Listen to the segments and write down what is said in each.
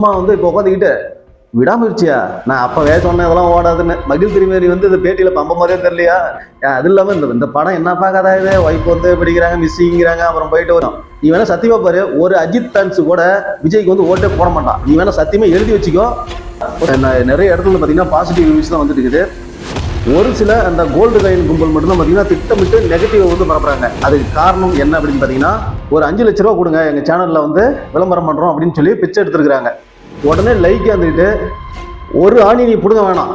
அம்மா வந்து இப்போ உட்காந்துக்கிட்டு விடாமுயற்சியா? நான் அப்பவே சொன்னேன் இதெல்லாம் ஓடாதுன்னு. மகிழ் திருமேரி வந்து இந்த பேட்டியில பம்ப மாதிரியே தெரியலையா? அது இல்லாம இந்த இந்த படம் என்ன பார்க்காதா இது? ஒய்ஃப் வந்து பிடிக்கிறாங்க மிஸ்ஸிங்கிறாங்க அப்புறம் போயிட்டு வரும். நீ வேணா சத்தியமா பாரு ஒரு அஜித் ஃபேன்ஸ் கூட விஜய்க்கு வந்து ஓட்டே போட மாட்டான். நீ வேணா சத்தியமா எழுதி வச்சுக்கோ. நிறைய இடத்துல பார்த்தீங்கன்னா பாசிட்டிவ் ரிவ்யூஸ் தான் வந்துட்டு இருக்குது. ஒரு சில அந்த கோல்டு காயின் கும்பல் மட்டும்தான் பார்த்தீங்கன்னா திட்டமிட்டு நெகட்டிவ் வந்து பரப்புறாங்க. அதுக்கு காரணம் என்ன அப்படின்னு பார்த்தீங்கன்னா ஒரு அஞ்சு லட்ச ரூபா கொடுங்க எங்கள் சேனலில் வந்து விளம்பரம் பண்ணுறோம் அப்படின்னு சொல்லி பிச்சை எடுத்துருக்குறாங்க. உடனே லைக் வந்துட்டு ஒரு ஆணி நீ பிடுங்க வேணாம்.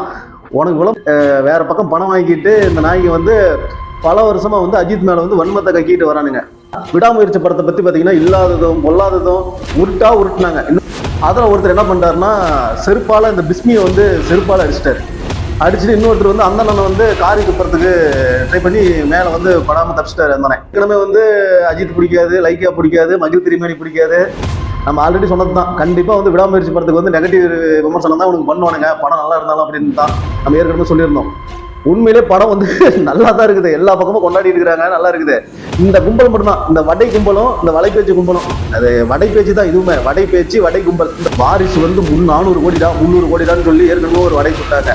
உனக்கு விளம் வேற பக்கம் பணம் வாங்கிட்டு இந்த நாய்க்கு வந்து பல வருஷமா வந்து அஜித் மேல வந்து வன்மத்தை கக்கிட்டு வரானுங்க. விடாமுயற்சி படத்தை பத்தி பாத்தீங்கன்னா இல்லாததும் பொல்லாததும் உருட்டா உருட்டுனாங்க. இன்னும் அதில் ஒருத்தர் என்ன பண்ணுறாருன்னா செருப்பால் இந்த பிஸ்மியை வந்து செருப்பால் அடிச்சிட்டாரு. அடிச்சுட்டு இன்னொருத்தர் வந்து அந்த அண்ணனை வந்து காரி துப்புறதுக்கு ட்ரை பண்ணி மேலே வந்து படாமல் தப்பிச்சிட்டாரு அந்த அண்ணன். ஏற்கனவே வந்து அஜித் பிடிக்காது லைக்கா பிடிக்காது மகிழ் திருமேனி பிடிக்காது. நம்ம ஆல்ரெடி சொன்னது தான் கண்டிப்பாக வந்து விடாமுயற்சி படத்துக்கு வந்து நெகட்டிவ் விமர்சனம் தான் உனக்கு பண்ணுவானுங்க. படம் நல்லா இருந்தாலும் அப்படின்னு தான் நம்ம ஏற்கனவே சொல்லியிருந்தோம். உண்மையிலே படம் வந்து நல்லா தான் இருக்குது. எல்லா பக்கமும் கொண்டாடி இருக்கிறாங்க. நல்லா இருக்குது. இந்த கும்பல் மட்டும்தான். இந்த வடை கும்பலும் இந்த வலைப்பேச்சு கும்பலும். அது வடை பேச்சு தான் இதுவுமே. வடை பேச்சு வடை கும்பல் இந்த வாரிசு வந்து முன் நானூறு கோடி தான் முந்நூறு கோடி தான் சொல்லி ஏற்கனவே ஒரு வடை சுட்டாங்க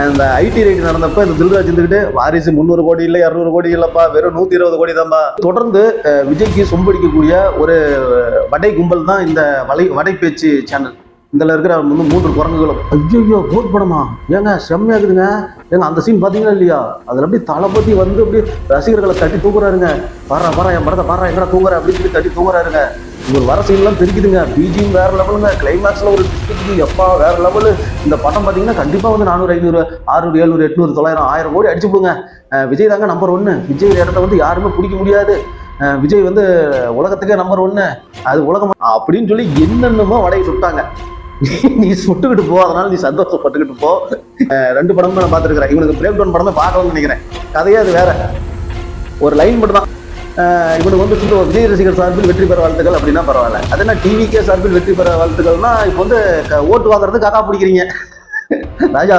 அந்த ஐடி ரைட் நடந்தப்ப இந்த தில்ராஜ் இருந்துக்கிட்டு வாரிசு முந்நூறு கோடி இல்லை இரநூறு கோடி இல்லைப்பா வெறும் நூத்தி இருபது கோடி தான்ப்பா தொடர்ந்து விஜய்க்கு சொம்படிக்கக்கூடிய ஒரு வடை கும்பல் தான் இந்த வலை வடை பேச்சு சேனல் இதில் இருக்கிற வந்து மூன்று குரங்குகளும். ஐயோ போட் படமா? ஏங்க செம்மையா இருக்குதுங்க. ஏங்க அந்த சீன் பார்த்தீங்களா இல்லையா? அதில் அப்படியே தளபதி வந்து அப்படியே ரசிகர்களை தட்டி தூக்குறாருங்க. பாரா பாரா என் படத்தை பாரா எங்கடா தூங்குற? அப்படின்னு சொல்லி தட்டி தூங்குறாருங்க. இவர் வர சீன்லாம் தெரிக்குதுங்க பிஜியும் வேற லெவலுங்க கிளைமேக்ஸில் ஒரு twist எப்பா வேற லெவலு இந்த படம் பார்த்தீங்கன்னா கண்டிப்பாக வந்து நானூறு ஐநூறு ஆறுநூறு ஏழ்நூறு எட்நூறு தொள்ளாயிரம் ஆயிரம் கோடி அடிச்சு விடுங்க. விஜய் தாங்க நம்பர் ஒன்று விஜய் இடத்த வந்து யாருமே பிடிக்க முடியாது. விஜய் வந்து உலகத்துக்கே நம்பர் ஒன்று அது உலகம் அப்படின்னு சொல்லி என்னென்னமோ வடையை சுட்டாங்க. நீ சுட்டுக்கிட்டு போ அதனால நீ சந்தோஷப்பட்டுக்கிட்டு போ. ரெண்டு படமும் நான் பார்த்துருக்குறேன். இவனுக்கு பிரேக் டவுன் படமே பார்க்கலாம்னு நினைக்கிறேன். கதையே அது வேற. ஒரு லைன் மட்டும் தான் இவனுக்கு வந்து சுட்டு விஜய் ரசிகர் சார்பில் வெற்றி பெற வாழ்த்துக்கள் அப்படின்னா பரவாயில்ல. அது என்ன டிவிக்கே சார்பில் வெற்றி பெற வாழ்த்துக்கள்னா இப்போ வந்து ஓட்டு வாங்குறது காக்கா பிடிக்கிறீங்க. ராஜா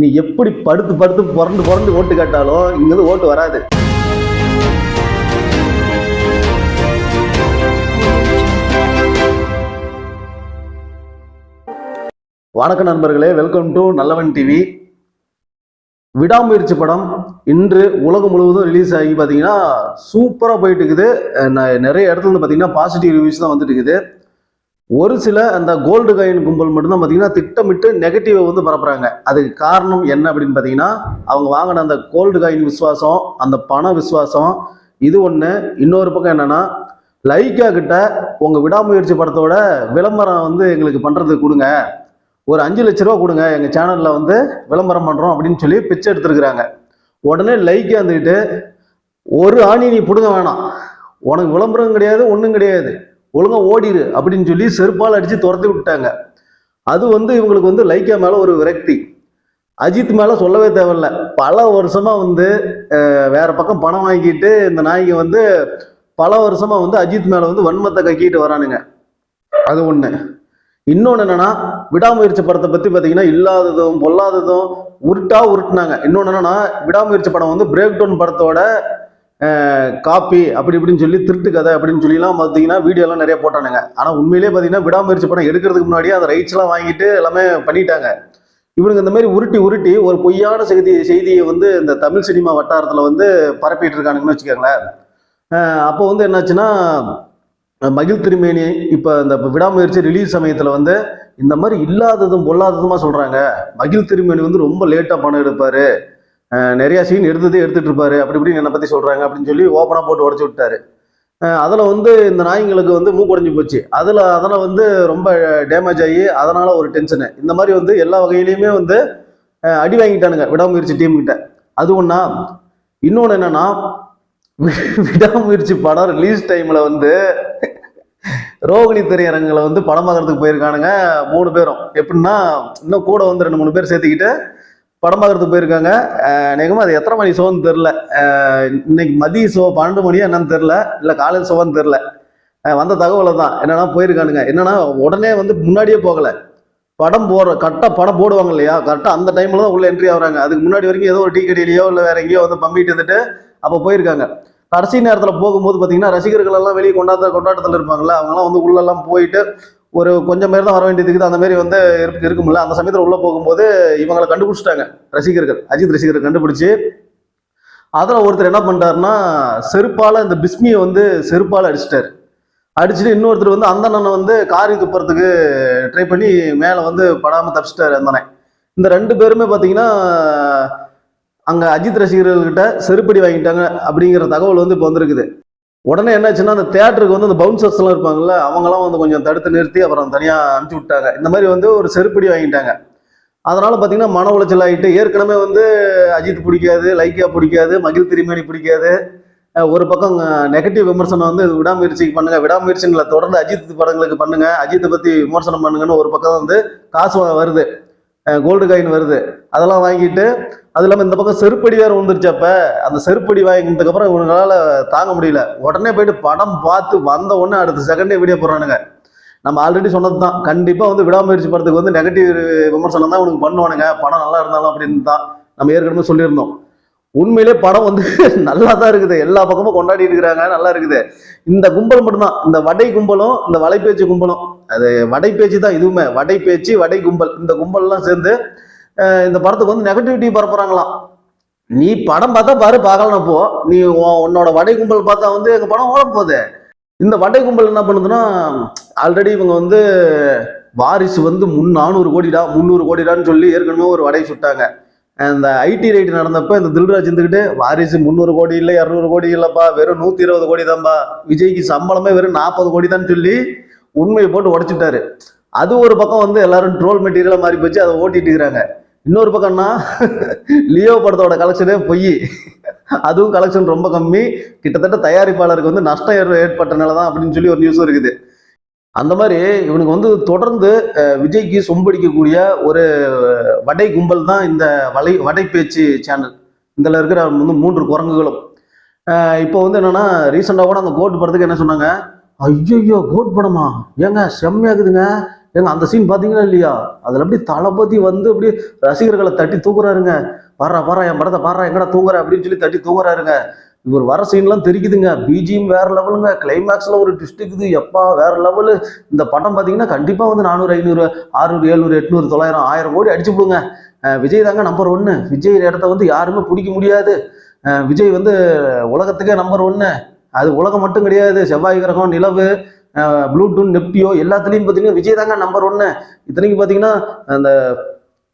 நீ எப்படி படுத்து படுத்து புரண்டு புரண்டு ஓட்டு கேட்டாலும் இங்கேருந்து ஓட்டு வராது. வணக்கம் நண்பர்களே வெல்கம் டு நல்லவன் டிவி விடாமுயற்சி படம் இன்று உலகம் முழுவதும் ரிலீஸ் ஆகி பார்த்தீங்கன்னா சூப்பராக போயிட்டு இருக்குது. ந- நிறைய இடத்துல வந்து பார்த்தீங்கன்னா பாசிட்டிவ் ரிவ்யூஸ் தான் வந்துட்டு இருக்குது. ஒரு சில அந்த கோல்டு காயின் கும்பல் மட்டும்தான் பார்த்தீங்கன்னா திட்டமிட்டு நெகட்டிவை வந்து பரப்புறாங்க. அதுக்கு காரணம் என்ன அப்படின்னு பார்த்தீங்கன்னா அவங்க வாங்கின அந்த கோல்டு காயின் விசுவாசம் அந்த பண விசுவாசம். இது ஒன்று இன்னொரு பக்கம் என்னென்னா லைக்கா கிட்ட உங்கள் விடாமுயற்சி படத்தோட விளம்பரம் வந்து எங்களுக்கு பண்ணுறதுக்கு கொடுங்க. ஒரு அஞ்சு லட்ச ரூபா கொடுங்க எங்கள் சேனலில் வந்து விளம்பரம் பண்ணுறோம் அப்படின்னு சொல்லி பிச்சை எடுத்துருக்குறாங்க. உடனே லைக் வந்துக்கிட்டு ஒரு ஆணி நீ பிடுங்க வேணாம். உனக்கு விளம்பரம் கிடையாது ஒன்றும் கிடையாது. ஒழுங்காக ஓடிடு அப்படின்னு சொல்லி செருப்பால் அடித்து துரத்தி விட்டாங்க அது வந்து இவங்களுக்கு வந்து லைக்கா மேலே ஒரு விரக்தி. அஜித் மேலே சொல்லவே தேவையில்ல. பல வருஷமாக வந்து வேறு வேற பக்கம் பணம் வாங்கிட்டு இந்த நாய்க்கு வந்து பல வருஷமாக வந்து அஜித் மேலே வந்து வன்மத்தை கக்கிட்டு வரானுங்க. அது ஒன்று இன்னொன்று என்னன்னா விடாமுயற்சி படத்தை பற்றி பார்த்தீங்கன்னா இல்லாததும் பொல்லாததும் உருட்டா உருட்டுனாங்க. இன்னொன்று என்னன்னா விடாமுயற்சி படம் வந்து பிரேக் டவுன் படத்தோட காப்பி அப்படி இப்படின்னு சொல்லி திருட்டு கதை அப்படின்னு சொல்லிலாம் பார்த்தீங்கன்னா வீடியோலாம் நிறைய போட்டானுங்க. ஆனால் உண்மையிலேயே பார்த்தீங்கன்னா விடாமுயற்சி படம் எடுக்கிறதுக்கு முன்னாடியே அந்த ரைட்ஸ்லாம் வாங்கிட்டு எல்லாமே பண்ணிட்டாங்க. இவனுங்க இந்த மாதிரி உருட்டி உருட்டி ஒரு பொய்யான செய்தி செய்தியை வந்து இந்த தமிழ் சினிமா வட்டாரத்தில் வந்து பரப்பிட்டு இருக்கானுங்கன்னு வச்சுக்கோங்களேன். அப்போ வந்து என்னாச்சுன்னா மகிழ் திருமேனி இப்போ இந்த விடாமுயற்சி ரிலீஸ் சமயத்தில் வந்து இந்த மாதிரி இல்லாததும் பொல்லாததுமா சொல்கிறாங்க மகிழ் திருமேனி வந்து ரொம்ப லேட்டாக பணம் எடுப்பார். நிறையா சீன் எடுத்ததே எடுத்துகிட்டு இருப்பாரு. அப்படி இப்படின்னு என்னை பற்றி சொல்கிறாங்க அப்படின்னு சொல்லி ஓப்பனாக போட்டு உடச்சி விட்டாரு. அதில் வந்து இந்த நாய்ங்களுக்கு வந்து மூக்குடைஞ்சு போச்சு. அதில் அதில் வந்து ரொம்ப டேமேஜ் ஆகி அதனால் ஒரு டென்ஷனு இந்த மாதிரி வந்து எல்லா வகையிலையுமே வந்து அடி வாங்கிட்டானுங்க விடாமுயற்சி டீம் கிட்ட. அது ஒன்றா இன்னொன்று என்னன்னா விடாமுயற்சி படம் ரிலீஸ் டைமில் வந்து ரோகிணி திரையரங்கில் வந்து படம் பார்க்கறதுக்கு போயிருக்கானுங்க மூணு பேரும். எப்படின்னா இன்னும் கூட வந்து ரெண்டு மூணு பேர் சேர்த்துக்கிட்டு படம் பார்க்கறதுக்கு போயிருக்காங்க. அநேகமாக அது எத்தனை மணி ஷோன்னு தெரில இன்னைக்கு மதிய ஷோ பன்னெண்டு மணியா என்னன்னு தெரில இல்லை காலையில் ஷோவான்னு தெரில வந்த தகவலை தான். என்னன்னா போயிருக்கானுங்க. என்னன்னா உடனே வந்து முன்னாடியே போகலை. படம் போடுற கரெக்டாக படம் போடுவாங்க இல்லையா? கரெக்டாக அந்த டைமில் தான் உள்ள என்ட்ரி ஆகுறாங்க. அதுக்கு முன்னாடி வரைக்கும் ஏதோ ஒரு டீ கடையிலையோ இல்லை வேற எங்கேயோ வந்து பம்பிட்டு இருந்துட்டு அப்போ போயிருக்காங்க. கடைசி நேரத்தில் போகும்போது பார்த்தீங்கன்னா ரசிகர்கள் எல்லாம் வெளியே கொண்டாட்ட கொண்டாட்டத்தில் இருப்பாங்களா அவங்கலாம் வந்து உள்ளெல்லாம் போயிட்டு ஒரு கொஞ்சம் பேர் தான் வர வேண்டியதுக்கு அந்த மாதிரி வந்து இருக்கு இருக்கும்ல. அந்த சமயத்தில் உள்ளே போகும்போது இவங்களை கண்டுபிடிச்சிட்டாங்க ரசிகர்கள் அஜித் ரசிகர்கள் கண்டுபிடிச்சி. அதில் ஒருத்தர் என்ன பண்ணிட்டாருன்னா செருப்பால் இந்த பிஸ்மியை வந்து செருப்பால் அடிச்சிட்டாரு. அடிச்சுட்டு இன்னொருத்தர் வந்து அந்த அண்ணனை வந்து காரி துப்புறதுக்கு ட்ரை பண்ணி மேலே வந்து படாமல் தப்பிச்சிட்டாரு அந்த அண்ணன். இந்த ரெண்டு பேருமே பார்த்தீங்கன்னா அங்கே அஜித் ரசிகர்கள்கிட்ட செருப்படி வாங்கிட்டாங்க அப்படிங்கிற தகவல் வந்து இப்போ வந்திருக்குது. உடனே என்னாச்சுன்னா அந்த தேட்டருக்கு வந்து அந்த பவுன்சர்ஸ்லாம் இருப்பாங்கல்ல அவங்கலாம் வந்து கொஞ்சம் தடுத்து நிறுத்தி அப்புறம் தனியாக அனுப்பிச்சி விட்டாங்க. இந்த மாதிரி வந்து ஒரு செருப்படி வாங்கிட்டாங்க. அதனால் பார்த்தீங்கன்னா மன உளைச்சல் ஆகிட்டு ஏற்கனவே வந்து அஜித் பிடிக்காது லைக்கா பிடிக்காது மகிழ் திருமேனி பிடிக்காது. ஒரு பக்கம் நெகட்டிவ் விமர்சனம் வந்து விடாமுயற்சிக்கு பண்ணுங்க விடாமுயற்சிகளை தொடர்ந்து அஜித் படங்களுக்கு பண்ணுங்க அஜித்தை பத்தி விமர்சனம் பண்ணுங்கன்னு ஒரு பக்கம் வந்து காசு வருது. கோல்டு காயின் வருது. அதெல்லாம் வாங்கிட்டு அது இல்லாமல் இந்த பக்கம் செருப்படி வேறு வந்துருச்சப்ப அந்த செருப்படி வாங்கினதுக்கப்புறம் இவங்களால தாங்க முடியல. உடனே போயிட்டு படம் பார்த்து வந்த உடனே அடுத்த செகண்டே வீடியோ போடுறானுங்க. நம்ம ஆல்ரெடி சொன்னது தான் கண்டிப்பாக வந்து விடாமுயற்சி படத்துக்கு வந்து நெகட்டிவ் விமர்சனம் தான் உனக்கு பண்ணுவானுங்க. படம் நல்லா இருந்தாலும் அப்படின்னு தான் நம்ம ஏற்கனவே சொல்லியிருந்தோம். உண்மையிலே படம் வந்து நல்லா தான் இருக்குது. எல்லா பக்கமும் கொண்டாடிட்டு இருக்கிறாங்க. நல்லா இருக்குது. இந்த கும்பல் மட்டும்தான். இந்த வடை கும்பலும் இந்த வலைப்பேச்சு கும்பலும். அது வடை பேச்சு தான் இதுவுமே. வடை பேச்சு வடை கும்பல் இந்த கும்பல்லாம் சேர்ந்து இந்த படத்துக்கு வந்து நெகட்டிவிட்டி பரப்புறாங்களாம். நீ படம் பார்த்தா பாரு பார்க்கலாம் போ. நீ உன்னோட வடை கும்பல் பார்த்தா வந்து எங்கள் படம் ஓட போகுது இந்த வடை கும்பல் என்ன பண்ணுதுன்னா ஆல்ரெடி இவங்க வந்து வாரிசு வந்து முன் நானூறு கோடிடா முந்நூறு கோடிடான்னு சொல்லி ஏற்கனவே ஒரு வடை சுட்டாங்க. அந்த ஐடி ரைட் நடந்தப்போ இந்த தில்ராஜ் இருந்துக்கிட்டு வாரிசு முந்நூறு கோடி இல்லை இரநூறு கோடி இல்லைப்பா வெறும் நூற்றி இருபது கோடி தான்ப்பா விஜய்க்கு சம்பளமே வெறும் நாற்பது கோடி தான் சொல்லி உண்மையை போட்டு உடச்சிட்டாரு. அது ஒரு பக்கம் வந்து எல்லாரும் ட்ரோல் மெட்டீரியலாக மாறி போச்சு அதை ஓட்டிட்டு இருக்கிறாங்க. இன்னொரு பக்கம்னா லியோ படத்தோட கலெக்ஷனே பொய். அதுவும் கலெக்ஷன் ரொம்ப கம்மி. கிட்டத்தட்ட தயாரிப்பாளருக்கு வந்து நஷ்டம் ஏற்ப- ஏற்பட்டனால தான் அப்படின்னு சொல்லி ஒரு நியூஸும் இருக்குது. அந்த மாதிரி இவனுக்கு வந்து தொடர்ந்து விஜய்க்கு சொம்படிக்கக்கூடிய ஒரு வடை கும்பல் தான் இந்த வலை வடை பேச்சு சேனல் இதில் இருக்கிற வந்து மூன்று குரங்குகளும். இப்போ வந்து என்னென்னா ரீசெண்டாக கூட அந்த கோட் படத்துக்கு என்ன சொன்னாங்க? ஐயோ கோட் படமா? ஏங்க செம்மையாக்குதுங்க ஏங்க அந்த சீன் பார்த்தீங்களா இல்லையா? அதில் அப்படி தளபதி வந்து அப்படி ரசிகர்களை தட்டி தூக்குறாருங்க. பாரா பாரா என் படத்தை பாரா எங்கடா தூங்குற அப்படின்னு சொல்லி தட்டி தூங்குறாருங்க இவர் வர சீன்லாம் தெரிக்குதுங்க. பிஜிஎம் வேற லெவலுங்க கிளைமேக்ஸ்ல ஒரு ட்விஸ்ட் இருக்குது. எப்பா வேற லெவலு இந்த படம் பார்த்தீங்கன்னா கண்டிப்பா வந்து நானூறு ஐநூறு ஆறுநூறு எழுநூறு எட்நூறு தொள்ளாயிரம் ஆயிரம் கோடி அடிச்சு விடுங்க விஜய் தாங்க நம்பர் ஒன்னு விஜய் இடத்த வந்து யாருமே பிடிக்க முடியாது. விஜய் வந்து உலகத்துக்கே நம்பர் ஒன்னு அது உலகம் மட்டும் கிடையாது. செவ்வாய் கிரகம் நிலவு ப்ளூடூத் நெப்டியோ எல்லாத்துலேயும் பார்த்தீங்கன்னா விஜய் தாங்க நம்பர் ஒன்று இத்தனைக்கு பார்த்தீங்கன்னா அந்த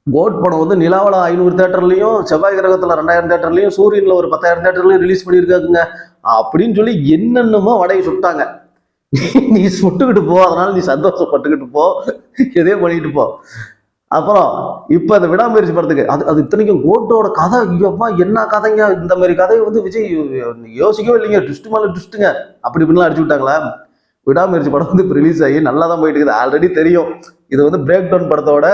கோட் படம் வந்து நிலாவில் ஐநூறு தேட்டர்லையும் செவ்வாய் கிரகத்தில் ரெண்டாயிரம் தேட்டர்லையும் சூரியனில் ஒரு பத்தாயிரம் தேட்டர்லையும் ரிலீஸ் பண்ணியிருக்காங்க அப்படின்னு சொல்லி என்னென்னமோ வடையை சுட்டாங்க. நீ சுட்டுக்கிட்டு போ அதனால நீ சந்தோஷப்பட்டுக்கிட்டு போ. எதையோ பண்ணிக்கிட்டு போ. அப்புறம் இப்போ அந்த விடாமுயற்சி படத்துக்கு அது அது இத்தனைக்கும் கோட்டோட கதை. ஐயோப்பா என்ன கதைங்க? இந்த மாதிரி கதையை வந்து விஜய் யோசிக்கவே இல்லைங்க. ட்விஸ்ட்டு மேலே ட்விஸ்ட்டுங்க அப்படி இப்படிலாம் அடிச்சு விட்டாங்களா? விடாமுயற்சி படம் வந்து இப்போ ரிலீஸ் ஆகி நல்லா தான் போயிட்டு இருக்குது. ஆல்ரெடி தெரியும். இது வந்து பிரேக் டவுன் படத்தோட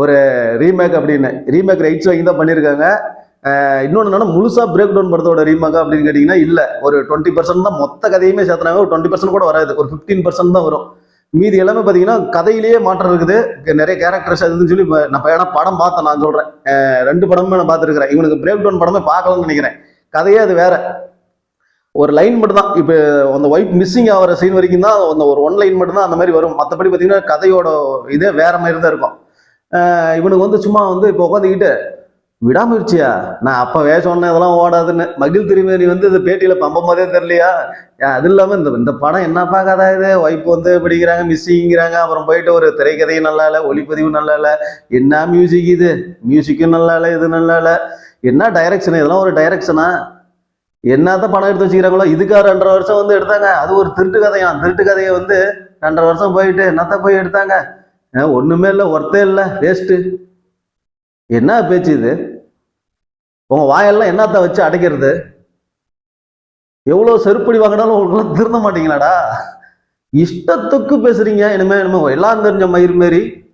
ஒரு ரீமேக் அப்படின்னு. ரீமேக் ரைட்ஸ் வாங்கி தான் பண்ணியிருக்காங்க. இன்னொன்று இன்னொன்னு என்னன்னா முழுசா பிரேக் டவுன் படத்தோட ரீமேக் அப்படின்னு கேட்டிங்கன்னா இல்லை. ஒரு டுவெண்ட்டி பர்சன்ட் தான் மொத்த கதையுமே சேர்த்துனாங்க. ஒரு டுவெண்ட்டி பர்சன்ட் கூட வராது. ஒரு ஃபிஃப்டீன் பர்சன்ட் தான் வரும். மீதி எல்லாமே பார்த்தீங்கன்னா கதையிலேயே மாற்றம் இருக்குது. நிறைய கேரக்டர்ஸ் அதுன்னு சொல்லி நான் ஏன்னா படம் பார்த்தேன் நான் சொல்கிறேன் ரெண்டு படமுமே நான் பார்த்துருக்கிறேன். இவனுக்கு பிரேக் டவுன் படமே பார்க்கலாம்னு நினைக்கிறேன். கதையே அது வேற. ஒரு லைன் மட்டும் தான் இப்போ அந்த ஒய்ஃப் மிஸ்ஸிங் ஆகிற சீன் வரைக்கும் தான் அந்த ஒரு ஒன் லைன் மட்டும் தான் அந்த மாதிரி வரும். மற்றபடி பார்த்தீங்கன்னா கதையோட இதே வேற மாதிரி தான் இருக்கும். இவனுக்கு வந்து சும்மா வந்து இப்போ உட்காந்துக்கிட்டு விடாமுயற்சியா நான் அப்பவே சொன்னேன் இதெல்லாம் ஓடாதுன்னு. மகிழ் திருமேனி வந்து இந்த பேட்டியில பம்பம் மாதிரியே தெரியலையா? அது இல்லாம இந்த இந்த படம் என்ன பார்க்காதா இது? ஒய்ஃப் வந்து பிடிக்கிறாங்க மிஸ்ஸிங்கிறாங்க அப்புறம் போயிட்டு ஒரு திரைக்கதையும் நல்லா இல்லை ஒளிப்பதிவும் நல்லா இல்லை. என்ன மியூசிக் இது? மியூசிக்கும் நல்லா இல்லை இது நல்லா இல்லை. என்ன டைரக்ஷன் இதெல்லாம் ஒரு டைரக்ஷனா என்னத்த பணம் எடுத்து வச்சுக்கிறாங்களோ இதுக்காக ரெண்டரை வருஷம் வந்து எடுத்தாங்க. அது ஒரு திருட்டு கதையா? திருட்டு கதையை வந்து ரெண்டரை வருஷம் போயிட்டு என்னத்த போய் எடுத்தாங்க? அஹ் ஒண்ணுமே இல்லை ஒர்த்தே இல்லை வேஸ்ட்டு என்ன பேச்சு இது? உங்க வாயெல்லாம் என்னத்த வச்சு அடைக்கிறது? எவ்வளவு செருப்படி வாங்கினாலும் உங்களுக்குலாம் திருந்த மாட்டீங்களாடா? இஷ்டத்துக்கு பேசுறீங்க இனிமே இனிமே எல்லாம் தெரிஞ்ச மயிர் மாரி.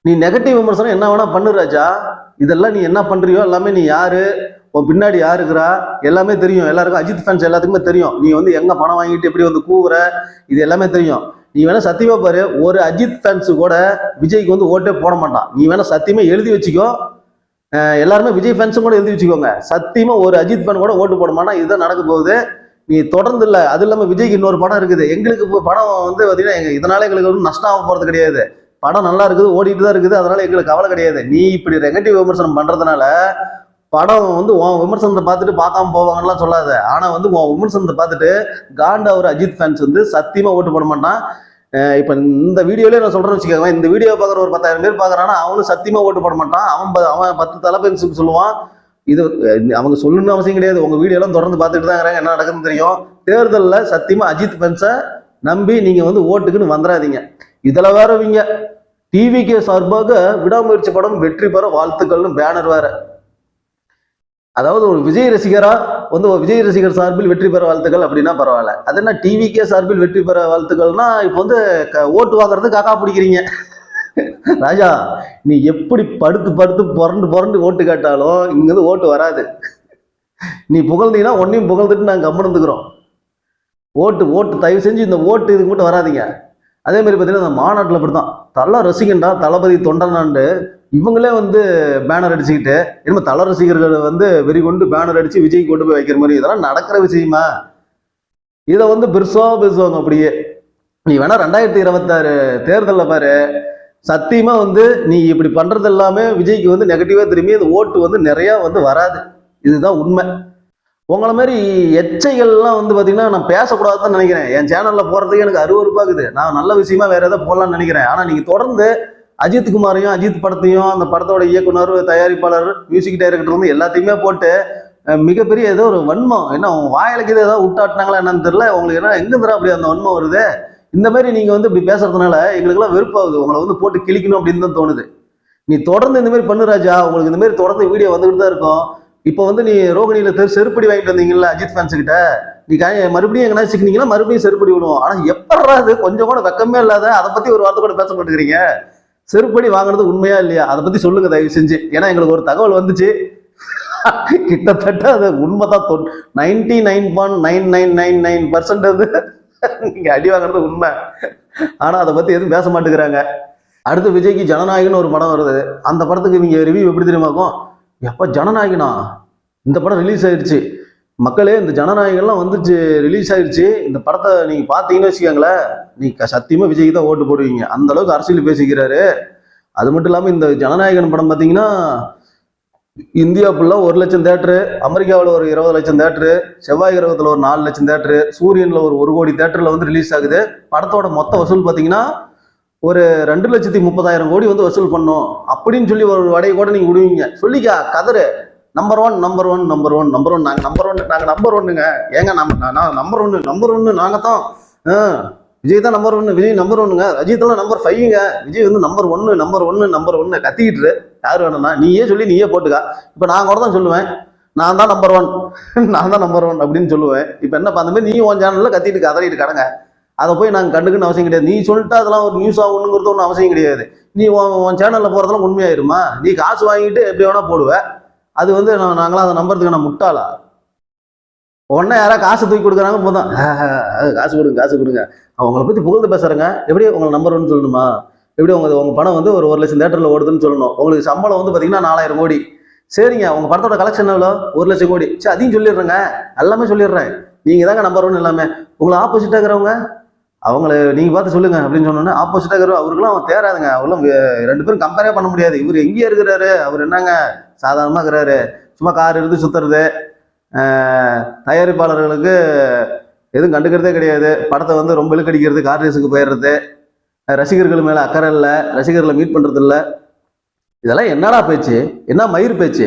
நீ நெகட்டிவ் விமர்சனம் என்ன வேணா பண்ணு ராஜா. இதெல்லாம் நீ என்ன பண்றியோ எல்லாமே நீ யாரு? உன் பின்னாடி யாரு இருக்கிறா? எல்லாமே தெரியும். எல்லாருக்கும் அஜித் ஃபேன்ஸ் எல்லாத்துக்குமே தெரியும். நீ வந்து எங்கே பணம் வாங்கிட்டு எப்படி வந்து கூவுற? இது எல்லாமே தெரியும். நீ வேணா சத்தியமா பாரு ஒரு அஜித் ஃபேன்ஸ் கூட விஜய்க்கு வந்து ஓட்டே போட மாட்டான். நீ வேணா சத்தியமே எழுதி வச்சுக்கோ. எல்லாருமே விஜய் ஃபேன்ஸும் கூட எழுதி வச்சுக்கோங்க. சத்தியமா ஒரு அஜித் ஃபேன் கூட ஓட்டு போட மாட்டான். இதுதான் நடக்க போகுது. நீ தொடர்ந்து இல்லை. அது இல்லாமல் விஜய்க்கு இன்னொரு படம் இருக்குது. எங்களுக்கு இப்போ படம் வந்து பார்த்தீங்கன்னா எங்க இதனால எங்களுக்கு ஒன்றும் நஷ்டம் ஆக போறது கிடையாது. படம் நல்லா இருக்குது ஓடிட்டு தான் இருக்குது. அதனால எங்களுக்கு கவலை கிடையாது. நீ இப்படி நெகட்டிவ் விமர்சனம் பண்றதுனால படம் வந்து உன் விமர்சனத்தை பார்த்துட்டு பார்க்காம போவாங்கலாம் சொல்லாத. ஆனா வந்து உன் விமர்சனத்தை பார்த்துட்டு காண்டா ஒரு அஜித் ஃபேன்ஸ் வந்து சத்தியமா ஓட்டு போட மாட்டான். இப்ப இந்த வீடியோலயே நான் சொல்கிறேன்னு வச்சுக்கோங்க இந்த வீடியோ பார்க்குற ஒரு பத்தாயிரம் பேர் பார்க்கறானா அவனும் சத்தியமா ஓட்டு போட மாட்டான். அவன் ப- அவன் பத்து தலைப்பென்ஸுக்கு சொல்லுவான். இது அவங்க சொல்லணும்னு அவசியம் கிடையாது. உங்க வீடியோலாம் தொடர்ந்து பார்த்துட்டு தான் இருக்கிறாங்க. என்ன நடக்குதுன்னு தெரியும். தேர்தலில் சத்தியமா அஜித் ஃபேன்ஸை நம்பி நீங்க வந்து ஓட்டுக்குன்னு வந்துடாதீங்க இதில் வேறவீங்க. டிவிக்கு டிவிகே சார்பாக விடாமுயற்சி படம் வெற்றி பெற வாழ்த்துக்கள்னு பேனர் வேற. அதாவது ஒரு விஜய் ரசிகரா வந்து ஒரு விஜய் ரசிகர் சார்பில் வெற்றி பெற வாழ்த்துக்கள் அப்படின்னா பரவாயில்ல. அது என்ன டிவிக்கே சார்பில் வெற்றி பெற வாழ்த்துக்கள்னா இப்போ வந்து க- ஓட்டு வாங்குறது காக்கா பிடிக்கிறீங்க. ராஜா நீ எப்படி படுத்து படுத்து புரண்டு புரண்டு ஓட்டு கேட்டாலும் இங்கேருந்து ஓட்டு வராது. நீ புகழ்ந்தீங்கன்னா ஒன்னையும் புகழ்ந்துட்டு நாங்கள் கம்மனுந்துக்கிறோம் ஓட்டு ஓட்டு தயவு செஞ்சு இந்த ஓட்டு இதுக்கு மட்டும் வராதீங்க. அதே மாதிரி பார்த்தீங்கன்னா இந்த மாநாட்டில் அப்படி தான் தலை ரசிகன்டா தளபதி தொண்டனாண்டு இவங்களே வந்து பேனர் அடிச்சுக்கிட்டு இனிமேல் தல ரசிகர்கள் வந்து வெறி கொண்டு பேனர் அடிச்சு விஜய் கொண்டு போய் வைக்கிற மாதிரி இதெல்லாம் நடக்கிற விஷயமா? இதை வந்து பெருசாக பேசுவாங்க அப்படியே. நீ வேணா ரெண்டாயிரத்தி இருபத்தாறு தேர்தலில் பாரு. சத்தியமா வந்து நீ இப்படி பண்றது எல்லாமே விஜய்க்கு வந்து நெகட்டிவா திரும்பி அந்த ஓட்டு வந்து நிறைய வந்து வராது. இதுதான் உண்மை. உங்களை மாதிரி எச்சைகள்லாம் வந்து பார்த்தீங்கன்னா நான் பேசக்கூடாதுன்னு நினைக்கிறேன். என் சேனலில் போகிறதுக்கு எனக்கு அருவருப்பாகுது. நான் நல்ல விஷயமா வேற ஏதாவது போடலாம்னு நினைக்கிறேன். ஆனால் நீங்கள் தொடர்ந்து அஜித் குமாரையும் அஜித் படத்தையும் அந்த படத்தோட இயக்குனர் தயாரிப்பாளர் மியூசிக் டைரக்டர் வந்து எல்லாத்தையுமே போட்டு மிகப்பெரிய ஏதோ ஒரு வன்மம். என்ன அவங்க வாயிலுக்கு ஏதோ விட்டாட்டினாங்களா என்னன்னு தெரியல. உங்களுக்கு என்ன எங்க அப்படி அந்த வன்மம் வருது? இந்த மாதிரி நீங்க வந்து இப்படி பேசுறதுனால எங்களுக்கெல்லாம் வெறுப்பாகுது. உங்களை வந்து போட்டு கிழிக்கணும் அப்படின்னு தான் தோணுது. நீ தொடர்ந்து இந்த மாதிரி பண்ணு ராஜா. உங்களுக்கு இந்த மாதிரி தொடர்ந்து வீடியோ வந்துகிட்டு தான் இருக்கும். இப்போ வந்து நீ ரோகிணியில தெரு செருப்படி வாங்கிட்டு வந்தீங்கல்ல அஜித் ஃபேன்ஸ் கிட்ட? நீ கா- மறுபடியும் எங்கன்னா சிக்கினீங்கன்னா மறுபடியும் செருப்படி விடுவோம். ஆனா எப்படா அது கொஞ்சம் கூட வெக்கமே இல்லாத அதை பத்தி ஒரு வார்த்தை கூட பேச மாட்டேங்கிறீங்க. செருப்படி வாங்குறது உண்மையா இல்லையா? அதை பத்தி சொல்லுங்க தயவு செஞ்சு. ஏன்னா எங்களுக்கு ஒரு தகவல் வந்துச்சு. கிட்டத்தட்ட அது உண்மைதான் ninety nine point nine nine nine nine percent வந்து நீங்க அடி வாங்குறது உண்மை. ஆனா அதை பத்தி எதுவும் பேச மாட்டேங்கிறாங்க. அடுத்து விஜய்க்கு ஜனநாயகன் ஒரு படம் வருது. அந்த படத்துக்கு நீங்க ரிவ்யூ எப்படி தெரியுமாக்கும் எப்ப ஜனநாயகனா? இந்த படம் ரிலீஸ் ஆயிடுச்சு. மக்களே இந்த ஜனநாயகன்லாம் வந்துச்சு ரிலீஸ் ஆயிடுச்சு இந்த படத்தை நீங்கள் பார்த்தீங்கன்னு வச்சுக்கோங்களேன் நீங்கள் க- விஜய்க்கு தான் ஓட்டு போடுவீங்க. அந்த அளவுக்கு அரசியல் பேசிக்கிறாரு. அது மட்டும் இல்லாமல் இந்த ஜனநாயகன் படம் பார்த்தீங்கன்னா இந்தியா ஃபுல்லாக ஒரு லட்சம் தேட்டரு அமெரிக்காவில் ஒரு இருபது லட்சம் தேட்டரு செவ்வாய் கிரகத்தில் ஒரு நாலு லட்சம் தேட்டரு சூரியனில் ஒரு ஒரு கோடி தேட்டரில் வந்து ரிலீஸ் ஆகுது. படத்தோட மொத்த வசூல் பார்த்தீங்கன்னா ஒரு ரெண்டு லட்சத்தி முப்பதாயிரம் கோடி வந்து வசூல் பண்ணும். அப்படின்னு சொல்லி ஒரு வடையை கூட நீங்கள் விடுவீங்க. சொல்லிக்கா கதறு. Number one number one number one number one நாங்கள் நம்பர் ஒன் நாங்கள் நம்பர் ஒன்றுங்க ஏங்க நம்ம நான் நம்பர் ஒன்று நம்பர் ஒன்று நாங்கள் தான். விஜய் தான் நம்பர் ஒன்று விஜய் நம்பர் ஒன்றுங்க ரஜித்லாம் நம்பர் ஃபைவ்ங்க விஜய் வந்து நம்பர் ஒன்று நம்பர் ஒன்று நம்பர் ஒன்று கத்திக்கிட்டு யார் வேணும்னா நீயே சொல்லி நீயே போட்டுக்கா. இப்போ நான் கூட தான் சொல்லுவேன். நான் தான் நம்பர் ஒன் நான் தான் நம்பர் ஒன் அப்படின்னு சொல்லுவேன். இப்போ என்ன அந்த மாதிரி நீ உன் சேனலில் கத்திட்டு கதறிட்டு கடங்க. அதை போய் நாங்கள் கண்டுக்குன்னு அவசியம் கிடையாது. நீ சொல்லிட்டு அதெல்லாம் ஒரு நியூஸ் ஆகணுங்கிறது ஒன்றும் அவசியம் கிடையாது. நீ உன் சேனலில் போகிறதெல்லாம் உண்மையாயிருமா? நீ காசு வாங்கிட்டு எப்படி வேணால் போடுவ. அது வந்து நான் நாங்களாம் அதை நம்புறதுக்கு நான் முட்டாளா? உடனே யாராவது காசு தூக்கி கொடுக்குறாங்க போதும். காசு கொடுங்க காசு கொடுங்க. அவங்கள பற்றி புகழ்ந்து பேசுகிறேங்க எப்படி உங்களை நம்பர் ஒன்று சொல்லணுமா? எப்படி உங்க உங்கள் பணம் வந்து ஒரு ஒரு லட்சம் தேட்டரில் ஓடுதுன்னு சொல்லணும். உங்களுக்கு சம்பளம் வந்து பார்த்தீங்கன்னா நாலாயிரம் கோடி. சரிங்க உங்கள் படத்தோட கலெக்ஷன் எவ்வளோ? ஒரு லட்சம் கோடி. சரி அதையும் சொல்லிடுறேங்க. எல்லாமே சொல்லிடுறேன். நீங்கள் தாங்க நம்பர் ஒன்று எல்லாமே. உங்களை ஆப்போசிட்டாக இருக்கிறவங்க அவங்கள நீங்கள் பார்த்து சொல்லுங்க அப்படின்னு சொன்னோன்னே ஆப்போசிட்டாக இருக்கிற அவருக்குலாம் அவன் தேராதுங்க அவரெல்லாம் ரெண்டு பேரும் கம்பேரே பண்ண முடியாது. இவர் எங்கேயே இருக்கிறாரு. அவர் என்னங்க சாதாரணமாக இருக்கிறாரு. சும்மா கார் எடுத்து சுற்றுறது தயாரிப்பாளர்களுக்கு எதுவும் கண்டுக்கிறதே கிடையாது. படத்தை வந்து ரொம்ப இழுக்கடிக்கிறது கார் ரேஸுக்கு போயிடுறது. ரசிகர்கள் மேலே அக்கறை இல்லை. ரசிகர்களை மீட் பண்ணுறது இல்லை இதெல்லாம் என்னடா பேச்சு? என்ன மயிர் பேச்சு?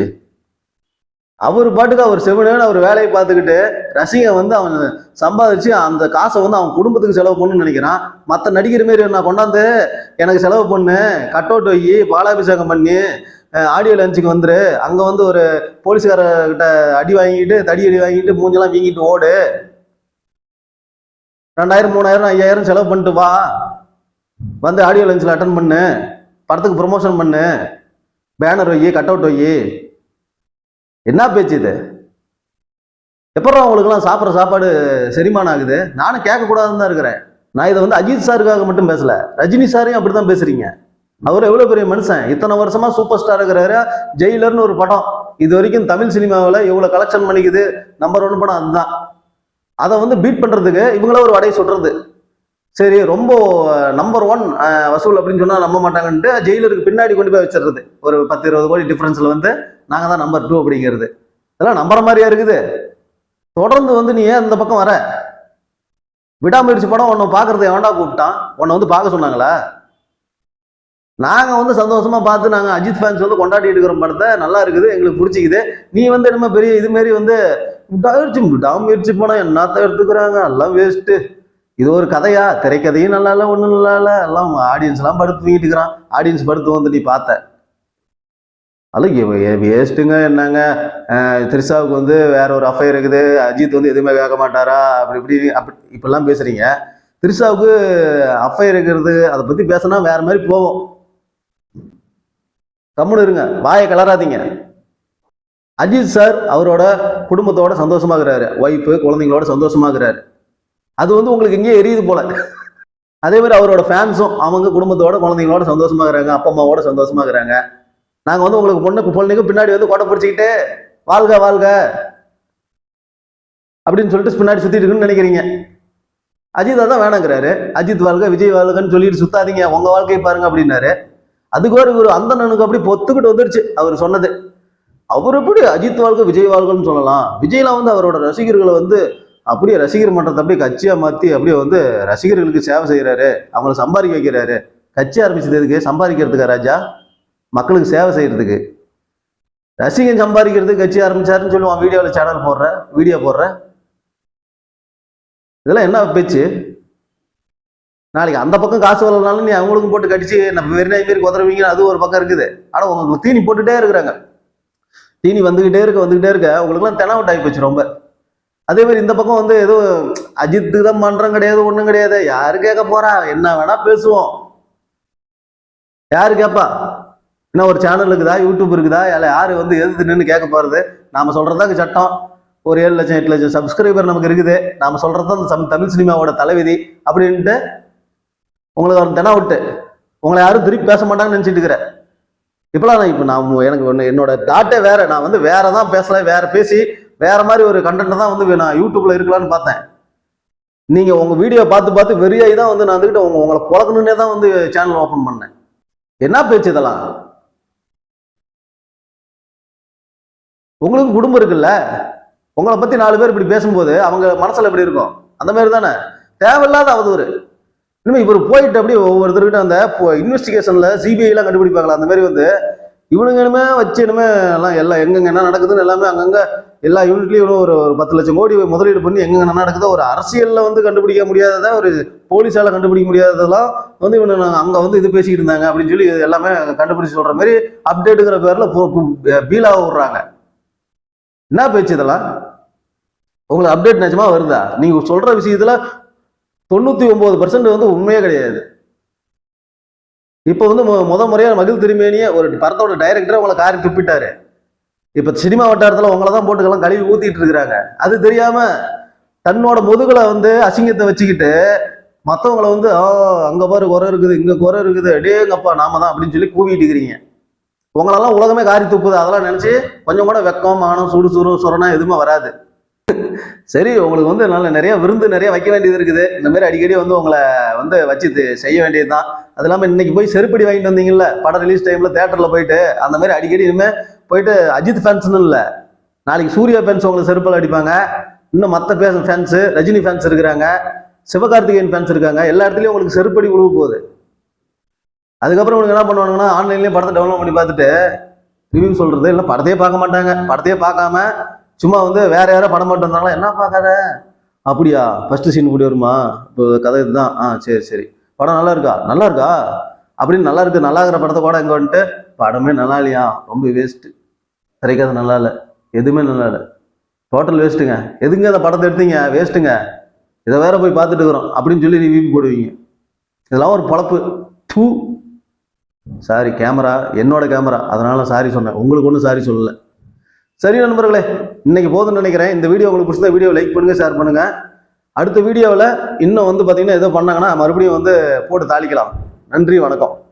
அவர் பாட்டுக்கு அவர் செவனேன்னு அவர் வேலையை பார்த்துக்கிட்டு ரசிகன் வந்து அவன் சம்பாதிச்சு அந்த காசை வந்து அவன் குடும்பத்துக்கு செலவு பண்ணணும்னு நினைக்கிறான். மற்ற நடிகர் மாரி நான் கொண்டாந்து எனக்கு செலவு பண்ணு கட் அவுட் வை பாலாபிஷேகம் பண்ணி ஆடியோ லஞ்சுக்கு வந்துரு. அங்கே வந்து ஒரு போலீஸ்காரர்கிட்ட அடி வாங்கிட்டு தடி அடி வாங்கிட்டு மூஞ்செல்லாம் வீங்கிட்டு ஓடு. ரெண்டாயிரம் மூணாயிரம் ஐயாயிரம் செலவு பண்ணிட்டு வா. வந்து ஆடியோ லஞ்சில் அட்டன் பண்ணு. படத்துக்கு ப்ரொமோஷன் பண்ணு. பேனர் வை கட் அவுட் வை என்ன பேச்சு இது? எப்பறம் அவங்களுக்குலாம் சாப்பிட்ற சாப்பாடு செரிமானம் ஆகுது? நானும் கேட்கக்கூடாதுன்னு தான் இருக்கிறேன். நான் இதை வந்து அஜித் சாருக்காக மட்டும் பேசல. ரஜினி சாரையும் அப்படி தான் பேசுறீங்க. அவர் எவ்வளோ பெரிய மனுஷன்? இத்தனை வருஷமா சூப்பர் ஸ்டார் இருக்கிறாரு. ஜெயிலர்னு ஒரு படம். இது வரைக்கும் தமிழ் சினிமாவில் எவ்வளோ கலெக்ஷன் பண்ணிக்குது. நம்பர் ஒன் படம் அதுதான். அதை வந்து பீட் பண்ணுறதுக்கு இவங்கள ஒரு வடையை சுடுறது சரி ரொம்ப நம்பர் ஒன் வசூல் அப்படின்னு சொன்னால் நம்ப மாட்டாங்கன்ட்டு ஜெயிலருக்கு பின்னாடி கொண்டு போய் வச்சிடுறது. ஒரு பத்து இருபது கோடி டிஃப்ரென்ஸில் வந்து நாங்கள் தான் நம்பர் டூ அப்படிங்கிறது. இதெல்லாம் நம்புற மாதிரியா இருக்குது? தொடர்ந்து வந்து நீ ஏன் இந்த பக்கம் வர? விடாமுயற்சி படம் உன்னை பார்க்கறது எவன்டா கூப்பிட்டான்? உன்னை வந்து பார்க்க சொன்னாங்களா? நாங்கள் வந்து சந்தோஷமா பார்த்து நாங்கள் அஜித் ஃபேன்ஸ் வந்து கொண்டாடி இருக்கிறோம் படத்தை நல்லா இருக்குது எங்களுக்கு பிடிச்சிக்குது. நீ வந்து என்னமோ பெரிய இது மாதிரி வந்து விடாமுயற்சி விடாமுயற்சி படம் என்னத்த எடுத்துக்கிறாங்க? எல்லாம் வேஸ்ட்டு இது ஒரு கதையா? திரைக்கதையும் நல்லா இல்லை ஒன்றும் நல்லா இல்லை எல்லாம் ஆடியன்ஸ்லாம் படுத்து தூங்கிட்டுக்கிறான் ஆடியன்ஸ் படுத்து வந்து நீ பார்த்த. அதெல்லாம் வேஸ்ட்டுங்க என்னங்க? திரிஷாவுக்கு வந்து வேற ஒரு அஃபையர் இருக்குது. அஜித் வந்து எதுவுமே கேட்க மாட்டாரா? அப்படி இப்படி அப்படி இப்படிலாம் பேசுறீங்க. திரிஷாவுக்கு அஃபையர் இருக்கிறது அதை பத்தி பேசினா வேற மாதிரி போகும் கம்முன்னு இருங்க. வாயை கலராதிங்க அஜித் சார் அவரோட குடும்பத்தோட சந்தோஷமாக இருக்கிறாரு ஒய்ஃபு குழந்தைங்களோட சந்தோஷமாக இருக்கிறாரு அது வந்து உங்களுக்கு இங்கேயே எரியுது போல. அதே மாதிரி அவரோட ஃபேன்ஸும் அவங்க குடும்பத்தோட குழந்தைங்களோட சந்தோஷமாகறாங்க அப்பா அம்மாவோட சந்தோஷமாகறாங்க நாங்க வந்து உங்களுக்கு பொண்ணு பொண்ணுக்கு பின்னாடி வந்து கொடை பிடிச்சிக்கிட்டு வாழ்க வாழ்க அப்படின்னு சொல்லிட்டு பின்னாடி சுத்திட்டு இருக்குன்னு நினைக்கிறீங்க. அஜித் தான் வேணாங்கிறாரு. அஜித் வாழ்க விஜய் வாழ்கன்னு சொல்லிட்டு சுத்தாதீங்க உங்க வாழ்க்கையை பாருங்க அப்படின்னாரு. அதுக்கு ஒரு ஒரு அந்தணனுக்கு அப்படி பொத்துக்கிட்டு வந்துருச்சு அவர் சொன்னது. அவர் எப்படி அஜித் வாழ்க விஜய் வாழ்கன்னு சொல்லலாம்? விஜய்லாம் வந்து அவரோட ரசிகர்களை வந்து அப்படியே ரசிகர் மன்றத்தை அப்படியே கட்சியா மாத்தி அப்படியே வந்து ரசிகர்களுக்கு சேவை செய்யறாரு அவங்கள சம்பாதிக்க வைக்கிறாரு. கட்சி ஆரம்பிச்சது எதுக்கு? சம்பாதிக்கிறதுக்கா ராஜா? மக்களுக்கு சேவை செய்யறதுக்கு. ரசிகன் சம்பாதிக்கிறதுக்கு கட்சி ஆரம்பிச்சாருன்னு சொல்லுவான் வீடியோவில் சேனல் போடுற வீடியோ போடுற. இதெல்லாம் என்ன பேச்சு? நாளைக்கு அந்த பக்கம் காசு வரலனாலும் நீ அவங்களுக்கும் போட்டு கடிச்சு நம்ம வெறிநாய் மாரி குதிரவீங்க அது ஒரு பக்கம் இருக்குது. ஆனால் உங்களுக்கு தீனி போட்டுட்டே இருக்கிறாங்க. தீனி வந்துகிட்டே இருக்க வந்துகிட்டே இருக்க உங்களுக்குலாம் தெனாவட் ஆகி போச்சு ரொம்ப. அதே மாதிரி இந்த பக்கம் வந்து எதுவும் அஜித்து தான் மன்றம் கிடையாது ஒன்றும் கிடையாது. யாரு கேட்க போறா? என்ன வேணா பேசுவோம். யாரு கேட்பா என்ன ஒரு சேனல் இருக்குதா? யூடியூப் இருக்குதா? இல்லை யாரு வந்து எதிர்த்து நின்று கேட்க போறது? நாம சொல்றதாங்க சட்டம். ஒரு ஏழு லட்சம் எட்டு லட்சம் சப்ஸ்கிரைபர் நமக்கு இருக்குது. நாம சொல்றது தான் சம் தமிழ் சினிமாவோட தலைவிதி அப்படின்ட்டு உங்களுக்கு ஒரு தினம் விட்டு உங்களை யாரும் திருப்பி பேச மாட்டாங்கன்னு நினைச்சிட்டு இருக்கிறேன். இப்பெல்லாம் நான் இப்போ நான் எனக்கு ஒன்று என்னோட தாட்டே வேற. நான் வந்து வேற தான் பேசல வேற பேசி வேற மாதிரி ஒரு கண்டென்ட் தான் வந்து நான் யூடியூப்ல இருக்கலாம்னு பார்த்தேன். நீங்க உங்க வீடியோ பார்த்து பார்த்து வெறியாகி தான் வந்து நான் வந்துகிட்டு உங்க உங்களை குழக்கணுன்னே தான் வந்து சேனல் ஓப்பன் பண்ணேன். என்ன பேச்சு இதெல்லாம்? உங்களுக்கு குடும்பம் இருக்குல்ல? உங்களை பத்தி நாலு பேர் இப்படி பேசும்போது அவங்க மனசுல எப்படி இருக்கும்? அந்த மாதிரி தானே? தேவையில்லாத அவதூறு. இனிமே இவர் போயிட்டு அப்படியே ஒவ்வொருத்தருக்கிட்ட அந்த இன்வெஸ்டிகேஷன்ல சிபிஐ எல்லாம் கண்டுபிடிப்பாங்களா அந்த மாதிரி வந்து இவனுங்க இனிமே வச்சு இனிமே எல்லாம் எல்லாம் எங்கெங்க என்ன நடக்குதுன்னு எல்லாமே அங்கங்க எல்லா யூனிட்லேயும் ஒரு ஒரு பத்து லட்சம் கோடி முதலீடு பண்ணி எங்கெங்க என்ன நடக்குதோ ஒரு அரசியலில் வந்து கண்டுபிடிக்க முடியாததா ஒரு போலீஸால் கண்டுபிடிக்க முடியாததெல்லாம் வந்து இவனை நாங்கள் அங்கே வந்து இது பேசிக்கிட்டு இருந்தாங்க அப்படின்னு சொல்லி எல்லாமே கண்டுபிடிச்சு சொல்கிற மாதிரி அப்டேட்டுங்கிற பேரில் பீலாக விடுறாங்க. என்ன பேச்சு இதெல்லாம்? உங்களுக்கு அப்டேட் நிஜமாக வருதா? நீங்கள் சொல்கிற விஷயத்தில் தொண்ணூற்றி ஒம்பது பர்சன்ட் வந்து உண்மையே கிடையாது. இப்போ வந்து மொ முத முறையாக மகிழ் திருமேனியை ஒரு படத்தோட டைரக்டர் உங்களை காரி துப்பிட்டாரு. இப்போ சினிமா வட்டாரத்தில் உங்களை தான் போட்டுக்கெல்லாம் கழுவி ஊற்றிட்டு இருக்கிறாங்க. அது தெரியாமல் தன்னோட முதுகில் வந்து அசிங்கத்தை வச்சுக்கிட்டு மற்றவங்களை வந்து ஆ அங்கே பாரு குறை இருக்குது இங்கே குறை இருக்குது அடேங்கப்பா நாம தான் அப்படின்னு சொல்லி கூவிட்டு இருக்கிறீங்க. உங்களெல்லாம் உலகமே காரி துப்புது. அதெல்லாம் நினச்சி கொஞ்சம் கூட வெக்கம் மானம் சுடு சுரு சுரணம் எதுவுமே வராது. சரி உங்களுக்கு வந்து நல்ல நிறைய விருந்து நிறைய வைக்க வேண்டியது இருக்குது. இந்த மாதிரி அடிக்கடி வந்து உங்களை வந்து வச்சு செய்ய வேண்டியது தான் அது இல்லாமல் இன்னைக்கு போய் செருப்படி வாங்கிட்டு வந்தீங்கல்ல படம் ரிலீஸ் டைம்ல தேட்டரில் போயிட்டு அந்த மாதிரி அடிக்கடி இனிமே போயிட்டு அஜித் ஃபேன்ஸ்னு இல்லை. நாளைக்கு சூர்யா ஃபேன்ஸ் உங்களுக்கு செருப்பால் அடிப்பாங்க. இன்னும் மற்ற பேச ஃபேன்ஸு ரஜினி ஃபேன்ஸ் இருக்கிறாங்க. சிவகார்த்திகேயன் ஃபேன்ஸ் இருக்காங்க. எல்லா இடத்துலையும் உங்களுக்கு செருப்படி உழுவு போகுது. அதுக்கப்புறம் உங்களுக்கு என்ன பண்ணுவாங்கன்னா ஆன்லைன்லேயே படத்தை டவுன்லோட் பண்ணி பார்த்துட்டு ரிவ்யூ சொல்கிறது இல்லை படத்தையே பார்க்க மாட்டாங்க. படத்தையே பார்க்காம சும்மா வந்து வேற யாரோ படம் மட்டும் வந்தாங்களா என்ன பார்க்காத? அப்படியா? ஃபர்ஸ்ட் சீன் கூடி வருமா? இப்போ கதை இதுதான். ஆ சரி சரி. படம் நல்லா இருக்கா? நல்லா இருக்கா? அப்படின்னு நல்லா இருக்கு. நல்லா இருக்கிற படத்தை கூட இங்கே வந்துட்டு படமே நல்லா இல்லையா? ரொம்ப வேஸ்ட்டு திரைக்கதை நல்லா இல்லை. எதுவுமே நல்லா இல்லை. டோட்டல் வேஸ்ட்டுங்க எதுங்க அந்த படத்தை எடுத்தீங்க? வேஸ்ட்டுங்க இதை வேற போய் பார்த்துட்டு இருக்கிறோம் அப்படின்னு சொல்லி நீ ரிவ்யூ போடுவீங்க. இதெல்லாம் ஒரு பொழப்பு. டூ சாரி கேமரா என்னோட கேமரா அதனால சாரி சொன்னேன். உங்களுக்கு ஒன்றும் சாரி சொல்லல. சரி நண்பர்களே இன்னைக்கு போதும்னு நினைக்கிறேன். இந்த வீடியோ உங்களுக்கு பிடிச்சத வீடியோ லைக் பண்ணுங்கள் ஷேர் பண்ணுங்கள் அடுத்த வீடியோவில் இன்னும் வந்து பார்த்தீங்கன்னா ஏதோ பண்ணாங்கன்னா மறுபடியும் வந்து போட்டு தாளிக்கலாம். நன்றி வணக்கம்.